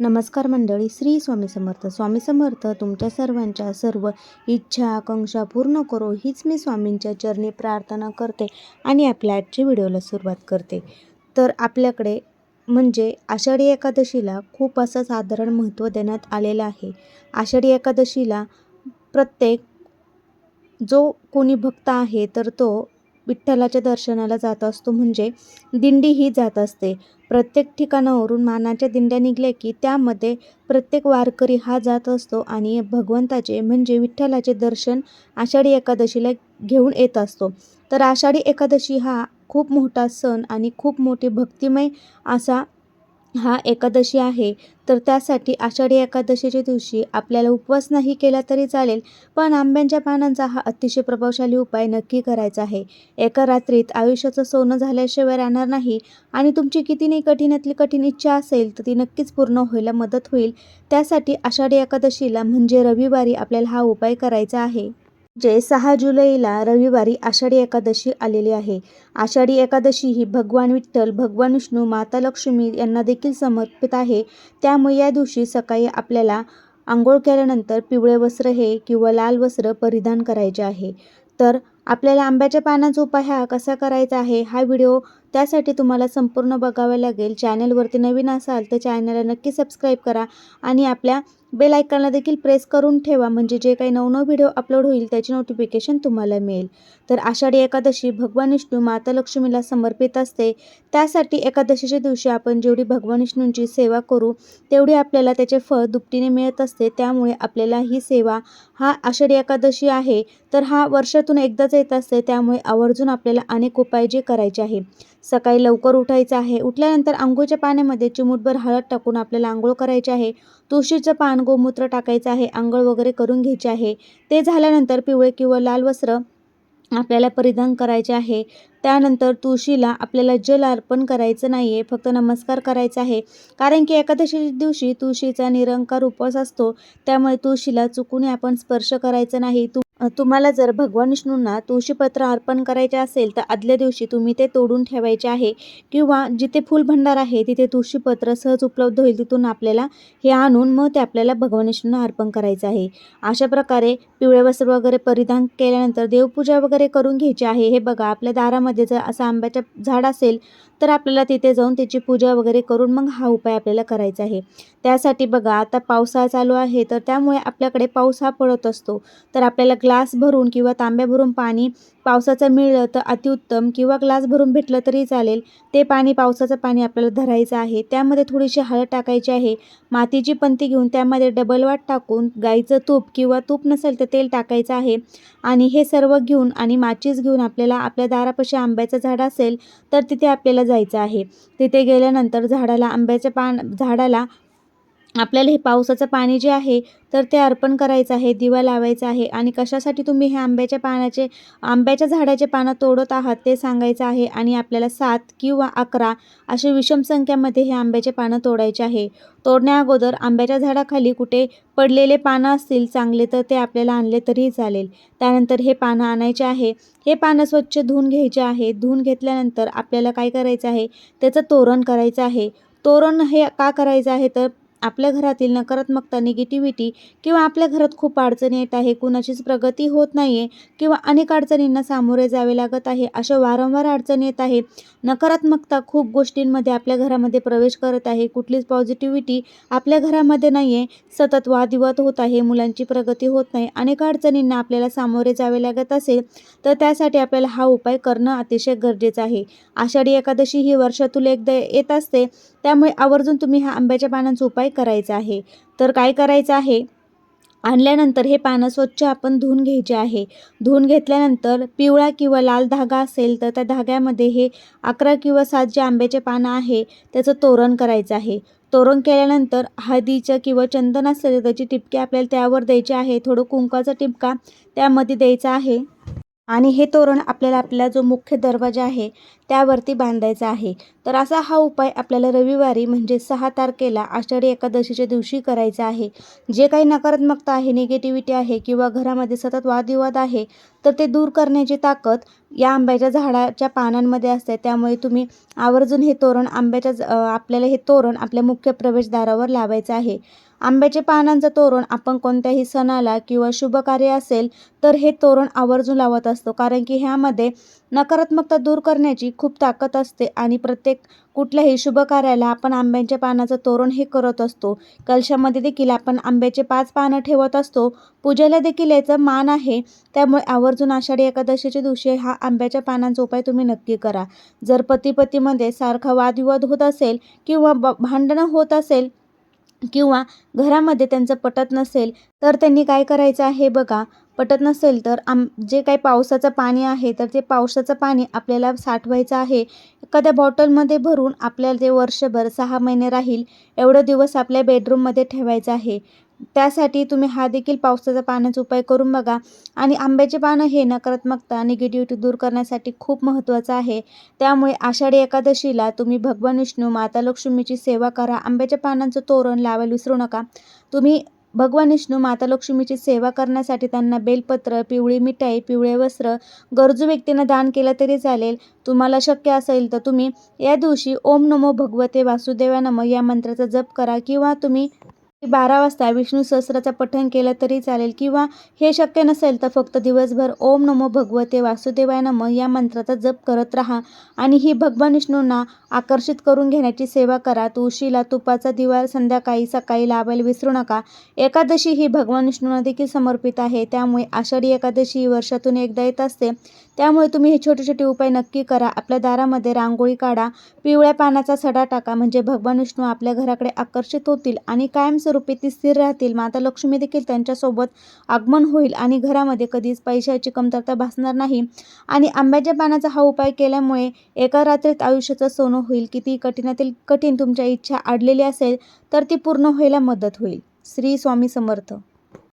नमस्कार मंडळी श्री स्वामी समर्थ. स्वामी समर्थ तुमच्या सर्वांच्या सर्व इच्छा आकांक्षा पूर्ण करो हीच मी स्वामींच्या चरणी प्रार्थना करते आणि आपल्या आजच्या व्हिडिओला सुरुवात करते. तर आपल्याकडे म्हणजे आषाढी एकादशीला खूप असं साधारण महत्त्व देण्यात आलेलं आहे. आषाढी एकादशीला प्रत्येक जो कोणी भक्त आहे तर तो विठ्ठलाच्या दर्शनाला जात असतो. म्हणजे दिंडी ही जात असते. प्रत्येक ठिकाणावरून मानाच्या दिंड्या निघल्या की त्यामध्ये प्रत्येक वारकरी हा जात असतो आणि भगवंताचे म्हणजे विठ्ठलाचे दर्शन आषाढी एकादशीला घेऊन येत असतो. तर आषाढी एकादशी हा खूप मोठा सण आणि खूप मोठी भक्तिमय असा हा एकादशी आहे. तर त्यासाठी आषाढी एकादशीच्या दिवशी आपल्याला उपवास नाही केला तरी चालेल पण आंब्यांच्या पानांचा हा अतिशय प्रभावशाली उपाय नक्की करायचा आहे. एका रात्रीत आयुष्याचं सोनं झाल्याशिवाय राहणार नाही आणि तुमची कितीही कठीणातली कठीण इच्छा असेल तर ती नक्कीच पूर्ण व्हायला मदत होईल. त्यासाठी आषाढी एकादशीला म्हणजे रविवारी आपल्याला हा उपाय करायचा आहे. जे सहा जुलैला रविवारी आषाढी एकादशी आलेली आहे. आषाढी एकादशी ही भगवान विठ्ठल भगवान विष्णू माता लक्ष्मी यांना देखील समर्पित आहे. त्यामुळे या दिवशी सकाळी आपल्याला आंघोळ केल्यानंतर पिवळे वस्त्र हे किंवा लाल वस्त्र परिधान करायचे आहे. तर आपल्याला आंब्याच्या पानाचा उपाय हा कसा करायचा आहे हा व्हिडिओ त्यासाठी तुम्हाला संपूर्ण बघावा लागेल. चॅनलवरती नवीन असाल तर चॅनलला नक्की सबस्क्राईब करा आणि आपल्या बेल आयकॉनला देखील प्रेस करून ठेवा म्हणजे जे काही नवनव व्हिडिओ अपलोड होईल त्याची नोटिफिकेशन तुम्हाला मिळेल. तर आषाढी एकादशी भगवान विष्णू माता लक्ष्मीला समर्पित असते. त्यासाठी एकादशीच्या दिवशी आपण जेवढी भगवान विष्णूंची सेवा करू तेवढी आपल्याला त्याचे फळ दुपटीने मिळत असते. त्यामुळे आपल्याला ही सेवा हा आषाढी एकादशी आहे. तर हा वर्षातून एकदाच येत असते त्यामुळे आवर्जून आपल्याला अनेक उपाय जे करायचे आहे. सकाळी लवकर उठायचं आहे. उठल्यानंतर आंघोळच्या पाण्यामध्ये चिमूटभर हळद टाकून आपल्याला आंघोळ करायची आहे. तुळशीचं पान गोमूत्र टाकायचं आहे. आंघोळ वगैरे करून घ्यायचे आहे. ते झाल्यानंतर पिवळे किंवा लाल वस्त्र आपल्याला परिधान करायचे आहे. त्यानंतर तुळशीला आपल्याला जल अर्पण करायचं नाही आहे फक्त नमस्कार करायचा आहे. कारण की एकादशी दिवशी तुळशीचा निरंकार उपवास असतो. त्यामुळे तुळशीला चुकून आपण स्पर्श करायचा नाही. तु तुम्हाला जर भगवान विष्णूंना तुळशीपत्र अर्पण करायचे असेल तर आदल्या दिवशी तुम्ही ते तोडून ठेवायचे आहे. किंवा जिथे फुल भंडार आहे तिथे तुळशीपत्र सहज उपलब्ध होईल तिथून आपल्याला हे आणून मग ते आपल्याला भगवान विष्णूंना अर्पण करायचं आहे. अशा प्रकारे पिवळे वस्त्र वगैरे परिधान केल्यानंतर देवपूजा वगैरे करून घ्यायची आहे. हे बघा आपल्या दारामध्ये जर असं आंब्याचं झाड असेल तर आपल्याला तिथे जाऊन त्याची पूजा वगैरे करून मग हा उपाय आपल्याला करायचा आहे. त्यासाठी बघा आता पावसाळा चालू आहे तर त्यामुळे आपल्याकडे पाऊस हा पडत असतो. तर आपल्याला ग्लास भरून किंवा तांब्या भरून पाणी पावसाचं मिळलं तर अतिउत्तम किंवा ग्लास भरून भेटलं तरी चालेल. ते पाणी पावसाचं पाणी आपल्याला धरायचं आहे. त्यामध्ये थोडीशी हळद टाकायची आहे. मातीची पंती घेऊन त्यामध्ये डबल वाट टाकून गाईचं तूप किंवा तूप नसेल तर तेल टाकायचं आहे. आणि हे सर्व घेऊन आणि माचीस घेऊन आपल्याला आपल्या दारापाशी आंब्याचं झाड असेल तर तिथे आपल्याला जायचं आहे. तिथे गेल्यानंतर झाडाला आंब्याच्या पान झाडाला आपल्याला हे पावसाचं पाणी जे आहे तर ते अर्पण करायचं आहे दिवा लावायचा आहे. आणि कशासाठी तुम्ही हे आंब्याच्या पानाचे आंब्याच्या झाडाचे पानं तोडत आहात ते सांगायचं आहे. आणि आपल्याला सात किंवा अकरा असे विषम संख्यामध्ये हे आंब्याचे पानं तोडायचे आहे. तोडण्या अगोदर आंब्याच्या झाडाखाली कुठे पडलेले पानं असतील चांगले तर ते आपल्याला आणले तरीही चालेल. त्यानंतर हे पानं आणायचे आहे. हे पानं स्वच्छ धुवून घ्यायचे आहे. धुवून घेतल्यानंतर आपल्याला काय करायचं आहे? त्याचं तोरण करायचं आहे. तोरण हे का करायचं आहे? तर आपल्या घरातील नकारात्मकता निगेटिव्हिटी किंवा आपल्या घरात खूप अडचणी येत आहे कुणाचीच प्रगती होत नाही आहे किंवा अनेक अडचणींना सामोरे जावे लागत आहे अशा वारंवार अडचणी येत आहे नकारात्मकता खूप गोष्टींमध्ये आपल्या घरामध्ये प्रवेश करत आहे. कुठलीच पॉझिटिव्हिटी आपल्या घरामध्ये नाही आहे सतत वादविवाद होत आहे. मुलांची प्रगती होत नाही. अनेक अडचणींना आपल्याला सामोरे जावे लागत असेल तर त्यासाठी आपल्याला हा उपाय करणं अतिशय गरजेचं आहे. आषाढी एकादशी ही वर्षातून एकदा येत असते. त्यामुळे आवर्जून तुम्ही हा आंब्याच्या पानांचा उपाय करायचं आहे? तर काय करायचं आहे? आणल्यानंतर हे पानं स्वच्छ आपण धुवून घ्यायचे आहे. धुवून घेतल्यानंतर पिवळा किंवा लाल धागा असेल तर त्या धाग्यामध्ये हे अकरा किंवा सात जे आंब्याचे पानं आहे त्याचं तोरण करायचं आहे. तोरण केल्यानंतर हळदीचं किंवा चंदन असेल त्याची टिपके आपल्याला त्यावर द्यायचे आहे थोडं कुंकाचा टिपका त्यामध्ये द्यायचा आहे. आणि हे तोरण आपल्याला आपला जो मुख्य दरवाजा आहे त्यावरती बांधायचा आहे. तर असा हा उपाय आपल्याला रविवारी म्हणजे सहा तारखेला आषाढी एकादशीच्या दिवशी करायचा आहे. जे काही नकारात्मकता आहे निगेटिव्हिटी आहे किंवा घरामध्ये सतत वादविवाद आहे तर ते दूर करण्याची ताकद या आंब्याच्या झाडाच्या पानांमध्ये असते. त्यामुळे तुम्ही आवर्जून हे तोरण आंब्याच्या आपल्याला हे तोरण आपल्या मुख्य प्रवेशद्वारावर लावायचं आहे. आंब्याचे पानांचं तोरण आपण कोणत्याही सणाला किंवा शुभकार्य असेल तर हे तोरण आवर्जून लावत असतो. कारण की ह्यामध्ये नकारात्मकता दूर करण्याची खूप ताकद असते आणि प्रत्येक कुठल्याही शुभ कार्याला आपण आंब्याच्या पानाचं तोरण हे करत असतो. कलशामध्ये देखील आपण आंब्याचे पाच पानं ठेवत असतो. पूजेला देखील याचं मान आहे. त्यामुळे आवर्जून आषाढी एकादशीच्या दिवशी हा आंब्याच्या पानांचा उपाय तुम्ही नक्की करा. जर पती पतीमध्ये सारखा वादविवाद होत असेल किंवा ब भांडणं होत असेल किंवा घरामध्ये त्यांचं पटत नसेल तर त्यांनी काय करायचं आहे बघा. पटत नसेल तर आम जे काही पावसाचं पाणी आहे तर ते पावसाचं पाणी आपल्याला साठवायचं आहे. एखाद्या बॉटलमध्ये भरून आपल्याला ते वर्षभर सहा महिने राहील एवढं दिवस आपल्या बेडरूममध्ये ठेवायचं आहे. त्यासाठी तुम्ही हा देखील पावसाचा पाण्याचा उपाय करून बघा. आणि आंब्याचे पानं हे नकारात्मकता निगेटिव्हिटी दूर करण्यासाठी खूप महत्त्वाचं आहे. त्यामुळे आषाढी एकादशीला तुम्ही भगवान विष्णू माता लक्ष्मीची सेवा करा. आंब्याच्या पानांचं तोरण लावायला विसरू नका. तुम्ही भगवान विष्णू माता लक्ष्मीची सेवा करण्यासाठी त्यांना बेलपत्र पिवळी मिठाई पिवळे वस्त्र गरजू व्यक्तींना दान केलं तरी चालेल. तुम्हाला शक्य असेल तर तुम्ही या दिवशी ओम नमो भगवते वासुदेवा नम या मंत्राचा जप करा किंवा तुम्ही बारा वाजता विष्णू सहस्राचं पठण केलं तरी चालेल किंवा हे शक्य नसेल तर फक्त दिवसभर ओम नमो भगवते वासुदेवाय नम या मंत्राचा जप करत राहा आणि ही भगवान विष्णूंना आकर्षित करून घेण्याची सेवा करा. तुळशीला तुपाचा दिवा संध्याकाळी सकाळी लावायला विसरू नका. एकादशी ही भगवान विष्णूंना देखील समर्पित आहे. त्यामुळे आषाढी एकादशी ही वर्षातून एकदा येत असते. त्यामुळे तुम्ही हे छोटे छोटे उपाय नक्की करा. आपल्या दारामध्ये रांगोळी काढा. पिवळ्या पानाचा सडा टाका. म्हणजे भगवान विष्णू आपल्या घराकडे आकर्षित होतील आणि कायम कायमस्वरूपी ती स्थिर राहतील. माता लक्ष्मी देखील त्यांच्यासोबत आगमन होईल आणि घरामध्ये कधीच पैशाची कमतरता भासणार नाही. आणि आंब्याच्या पानाचा हा उपाय केल्यामुळे एका रात्रीत आयुष्याचं सोनं होईल. किती कठीणातील कठीण तुमच्या इच्छा अडलेली असेल तर ती पूर्ण व्हायला मदत होईल. श्री स्वामी समर्थ.